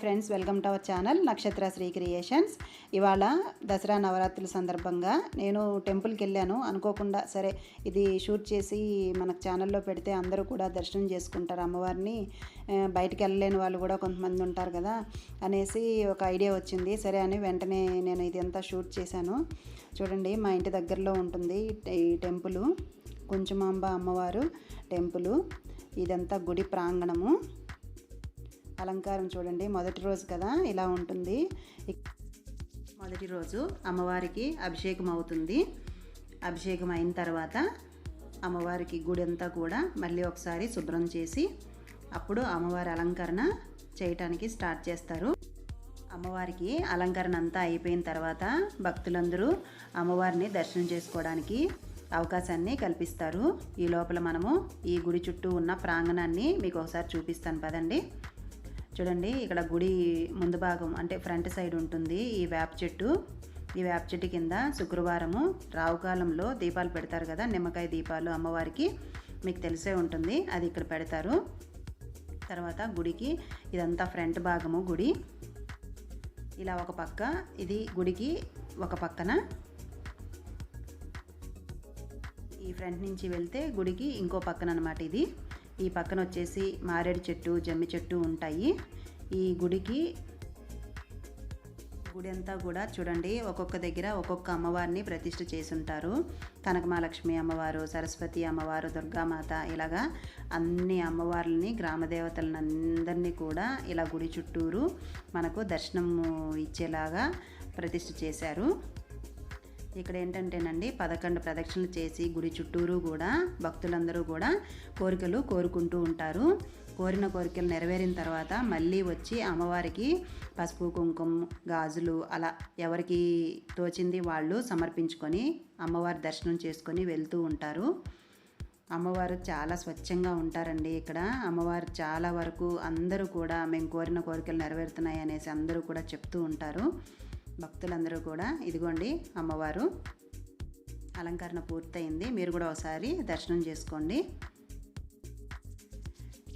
Friends welcome to our channel Nakshatra Sri Creations ఇవాళ దసరా నవరాత్రుల సందర్భంగా నేను టెంపుల్కి వెళ్ళాను. అనుకోకుండా సరే ఇది షూట్ చేసి మనకు ఛానల్లో పెడితే అందరూ కూడా దర్శనం చేసుకుంటారు. అమ్మవారిని బయటికి వెళ్ళలేని వాళ్ళు కూడా కొంతమంది ఉంటారు కదా అనేసి ఒక ఐడియా వచ్చింది. సరే అని వెంటనే నేను ఇదంతా షూట్ చేశాను. చూడండి మా ఇంటి దగ్గరలో ఉంటుంది ఈ టెంపులు కొంచెమాంబ అమ్మవారు టెంపులు ఇదంతా గుడి ప్రాంగణము. అలంకారం చూడండి మొదటి రోజు కదా ఇలా ఉంటుంది. మొదటి రోజు అమ్మవారికి అభిషేకం అవుతుంది. అభిషేకం అయిన తర్వాత అమ్మవారికి గుడి అంతా కూడా మళ్ళీ ఒకసారి శుభ్రం చేసి అప్పుడు అమ్మవారి అలంకరణ చేయటానికి స్టార్ట్ చేస్తారు. అమ్మవారికి అలంకరణ అంతా అయిపోయిన తర్వాత భక్తులందరూ అమ్మవారిని దర్శనం చేసుకోవడానికి అవకాశాన్ని కల్పిస్తారు. ఈ లోపల మనము ఈ గుడి చుట్టూ ఉన్న ప్రాంగణాన్ని మీకు ఒకసారి చూపిస్తాను పదండి. చూడండి ఇక్కడ గుడి ముందు భాగం అంటే ఫ్రంట్ సైడ్ ఉంటుంది ఈ వేప చెట్టు. ఈ వేప చెట్టు కింద శుక్రవారము రావుకాలంలో దీపాలు పెడతారు కదా నిమ్మకాయ దీపాలు అమ్మవారికి మీకు తెలిసే ఉంటుంది అది ఇక్కడ పెడతారు. తర్వాత గుడికి ఇదంతా ఫ్రంట్ భాగము గుడి. ఇలా ఒక పక్క ఇది గుడికి ఒక పక్కన. ఈ ఫ్రంట్ నుంచి వెళ్తే గుడికి ఇంకో పక్కన అనమాట ఇది. ఈ పక్కన వచ్చేసి మారేడు చెట్టు జమ్మి చెట్టు ఉంటాయి. ఈ గుడికి గుడి అంతా కూడా చూడండి ఒక్కొక్క దగ్గర ఒక్కొక్క అమ్మవారిని ప్రతిష్ఠ చేసి ఉంటారు అమ్మవారు సరస్వతి అమ్మవారు దుర్గామాత ఇలాగా అన్ని అమ్మవార్లని గ్రామ అందరినీ కూడా ఇలా గుడి చుట్టూరు మనకు దర్శనం ఇచ్చేలాగా ప్రతిష్ఠ చేశారు. ఇక్కడ ఏంటంటేనండి పదకొండు ప్రదక్షిణలు చేసి గుడి చుట్టూరు కూడా భక్తులందరూ కూడా కోరికలు కోరుకుంటూ ఉంటారు. కోరిన కోరికలు నెరవేరిన తర్వాత మళ్ళీ వచ్చి అమ్మవారికి పసుపు కుంకుమ గాజులు అలా ఎవరికి తోచింది వాళ్ళు సమర్పించుకొని అమ్మవారి దర్శనం చేసుకొని వెళ్తూ ఉంటారు. అమ్మవారు చాలా స్వచ్ఛంగా ఉంటారండి ఇక్కడ. అమ్మవారు చాలా వరకు అందరూ కూడా మేము కోరిన కోరికలు నెరవేరుతున్నాయి అనేసి అందరూ కూడా చెప్తూ ఉంటారు. భక్తులందరూ కూడా ఇదిగోండి అమ్మవారు. అలంకరణ పూర్తయింది. మీరు కూడా ఒకసారి దర్శనం చేసుకోండి.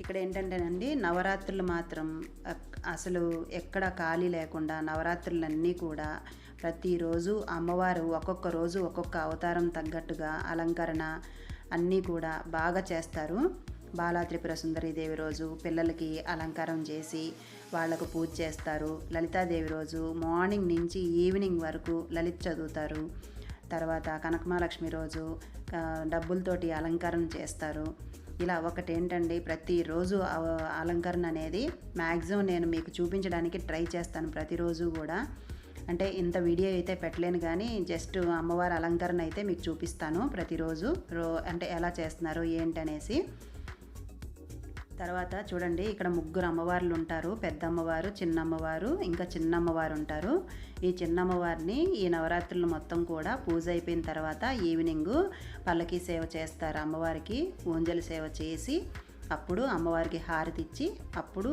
ఇక్కడ ఏంటంటేనండి నవరాత్రులు మాత్రం అసలు ఎక్కడ ఖాళీ లేకుండా నవరాత్రులన్నీ కూడా ప్రతిరోజు అమ్మవారు ఒక్కొక్క రోజు ఒక్కొక్క అవతారం తగ్గట్టుగా అలంకరణ అన్నీ కూడా బాగా చేస్తారు. బాలా త్రిపుర సుందరీదేవి రోజు పిల్లలకి అలంకారం చేసి వాళ్ళకు పూజ చేస్తారు. లలితాదేవి రోజు మార్నింగ్ నుంచి ఈవినింగ్ వరకు లలిత చదువుతారు. తర్వాత కనకమహాలక్ష్మి రోజు డబ్బులతోటి అలంకారం చేస్తారు. ఇలా ఒకటేంటండి ప్రతిరోజు అవ- అలంకరణ అనేది మ్యాక్సిమం నేను మీకు చూపించడానికి ట్రై చేస్తాను ప్రతిరోజు కూడా. అంటే ఇంత వీడియో అయితే పెట్టలేను కానీ జస్ట్ అమ్మవారి అలంకరణ అయితే మీకు చూపిస్తాను ప్రతిరోజు. రో అంటే ఎలా చేస్తున్నారు ఏంటనేసి. తర్వాత చూడండి ఇక్కడ ముగ్గురు అమ్మవార్లు ఉంటారు. పెద్ద అమ్మవారు చిన్న అమ్మవారు ఇంకా చిన్న అమ్మవారు ఉంటారు. ఈ చిన్న అమ్మవారిని ఈ నవరాత్రులు మొత్తం కూడా పూజ అయిపోయిన తర్వాత ఈవినింగ్ పల్లకి సేవ చేస్తారు అమ్మవారికి. ఊంజల సేవ చేసి అప్పుడు అమ్మవారికి హారతి ఇచ్చి అప్పుడు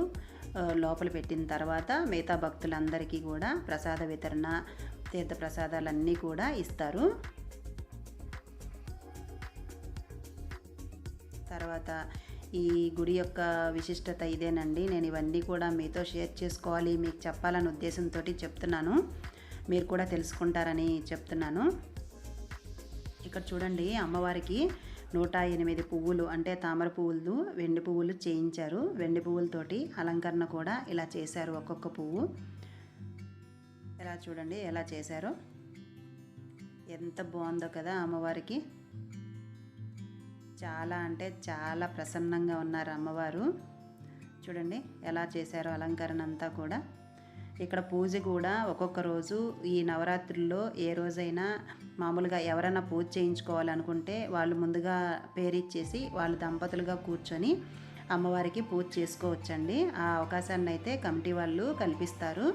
లోపల పెట్టిన తర్వాత మిగతా భక్తులందరికీ కూడా ప్రసాద వితరణ తీర్థ ప్రసాదాలన్నీ కూడా ఇస్తారు. తర్వాత ఈ గుడి యొక్క విశిష్టత ఇదేనండి. నేను ఇవన్నీ కూడా మీతో షేర్ చేసుకోవాలి మీకు చెప్పాలనే ఉద్దేశంతో చెప్తున్నాను. మీరు కూడా తెలుసుకుంటారని చెప్తున్నాను. ఇక్కడ చూడండి అమ్మవారికి నూట ఎనిమిది పువ్వులు అంటే తామర పువ్వులు వెండి పువ్వులు చేయించారు. వెండి పువ్వులతోటి అలంకరణ కూడా ఇలా చేశారు ఒక్కొక్క పువ్వు. ఎలా చూడండి ఎలా చేశారో. ఎంత బాగుందో కదా అమ్మవారికి. చాలా అంటే చాలా ప్రసన్నంగా ఉన్నారు అమ్మవారు. చూడండి ఎలా చేశారో అలంకరణ అంతా కూడా. ఇక్కడ పూజ కూడా ఒక్కొక్క రోజు ఈ నవరాత్రుల్లో ఏ రోజైనా మామూలుగా ఎవరైనా పూజ చేయించుకోవాలనుకుంటే వాళ్ళు ముందుగా పేరిచ్చేసి వాళ్ళు దంపతులుగా కూర్చొని అమ్మవారికి పూజ చేసుకోవచ్చండి. ఆ అవకాశాన్ని అయితే కమిటీ వాళ్ళు కల్పిస్తారు.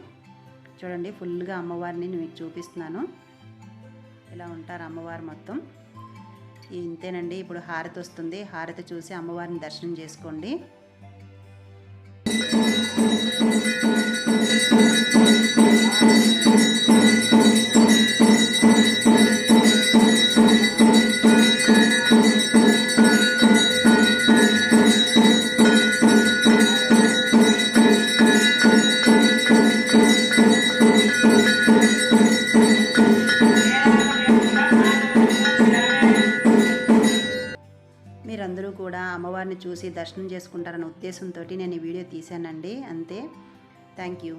చూడండి ఫుల్గా అమ్మవారిని మీకు చూపిస్తున్నాను. ఇలా ఉంటారు అమ్మవారు మొత్తం? ఇంతేనండి. ఇప్పుడు హారతి వస్తుంది. హారతి చూసి అమ్మవారిని దర్శనం చేసుకోండి. అందరూ కూడా అమ్మవారిని చూసి దర్శనం చేసుకుంటారన్న ఉద్దేశంతో నేను ఈ వీడియో తీశానండి. అంతే. Thank you.